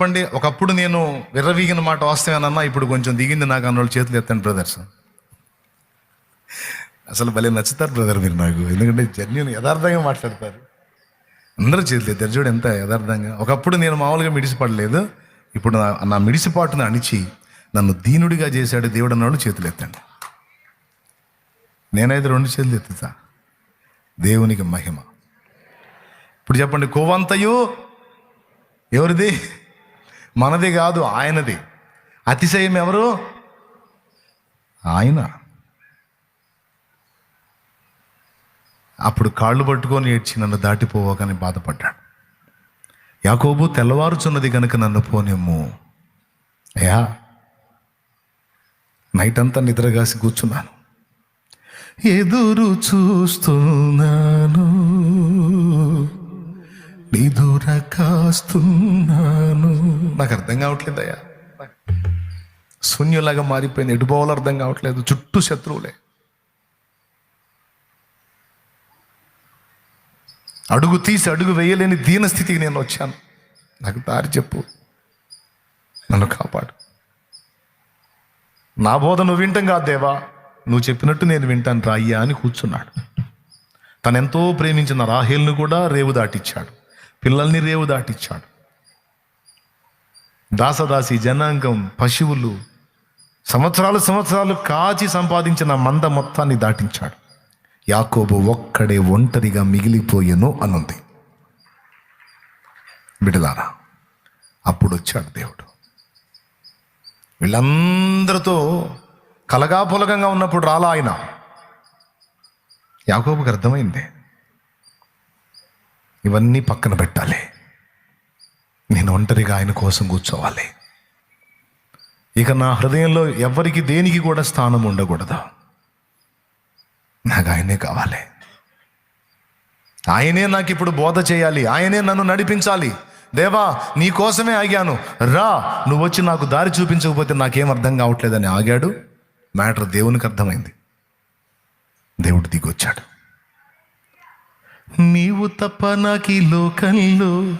చెప్పండి. ఒకప్పుడు నేను విర్రవీగిన మాట వాస్తవేనన్నా ఇప్పుడు కొంచెం దిగింది నాకు అన్న వాళ్ళు చేతులు ఎత్తాను బ్రదర్స్. అసలు భలే నచ్చుతారు బ్రదర్ మీరు నాకు. ఎందుకంటే జర్నీని యథార్థంగా మాట్లాడతారు. అందరూ చేతులు ఎత్తారు. చూడు ఎంత యథార్థంగా. ఒకప్పుడు నేను మామూలుగా మిడిసిపడలేదు ఇప్పుడు నా నా మిడిసిపాటును అణిచి నన్ను దీనుడిగా చేశాడు దేవుడు అన్నాడు చేతులు ఎత్తండి. నేనైతే రెండు చేతులు ఎత్తుతా. దేవునికి మహిమ. ఇప్పుడు చెప్పండి కోవంతయు ఎవరిది? మనది కాదు ఆయనది. అతిశయం ఎవరు? ఆయన. అప్పుడు కాళ్ళు పట్టుకొని ఏడ్చి నన్ను దాటిపోవకని బాధపడ్డాడు. యాకోబు తెల్లవారుచున్నది కనుక నన్ను పోనేమో అయ్యా నైట్ అంతా నిద్రగాసి కూర్చున్నాను. ఎదురు చూస్తున్నాను. నిదుర కాస్తున్నాను. నాకు అర్థం కావట్లేదయ్యా. శూన్యులాగా మారిపోయింది. ఎటు పోవాలో అర్థం కావట్లేదు. చుట్టూ శత్రువులే. అడుగు తీసి అడుగు వేయలేని దీన స్థితికి నేను వచ్చాను. నాకు దారి చెప్పు. నన్ను కాపాడు. నా బోధ నువ్వు వింటాం కాదు దేవా. నువ్వు చెప్పినట్టు నేను వింటాను రాయ్యా అని కూర్చున్నాడు. తను ఎంతో ప్రేమించిన రాహేల్ను కూడా రేవు దాటిచ్చాడు. పిల్లల్ని రేవు దాటిచ్చాడు. దాసదాసి జనాంగం పశువులు సంవత్సరాలు సంవత్సరాలు కాచి సంపాదించిన మంద మొత్తాన్ని దాటించాడు. యాకోబు ఒక్కడే ఒంటరిగా మిగిలిపోయాను అనుంది. బిడదారా అప్పుడు వచ్చాడు దేవుడు. వీళ్ళందరితో కలగాపులగంగా ఉన్నప్పుడు రాలా ఆయన? యాకోబుకి అర్థమైంది. ఇవన్నీ పక్కన పెట్టాలి. నేను ఒంటరిగా ఆయన కోసం కూర్చోవాలి. ఇక నా హృదయంలో ఎవరికి దేనికి కూడా స్థానం ఉండకూడదు. నాకు ఆయనే కావాలి. ఆయనే నాకు ఇప్పుడు బోధ చేయాలి. ఆయనే నన్ను నడిపించాలి. దేవా నీ కోసమే ఆగాను. రా నువ్వు వచ్చి నాకు దారి చూపించకపోతే నాకేం అర్థం కావట్లేదని ఆగాడు. మ్యాటర్ దేవునికి అర్థమైంది. దేవుడు దిగొచ్చాడు. నీవు తప్ప నాకు ఈ లోకంలో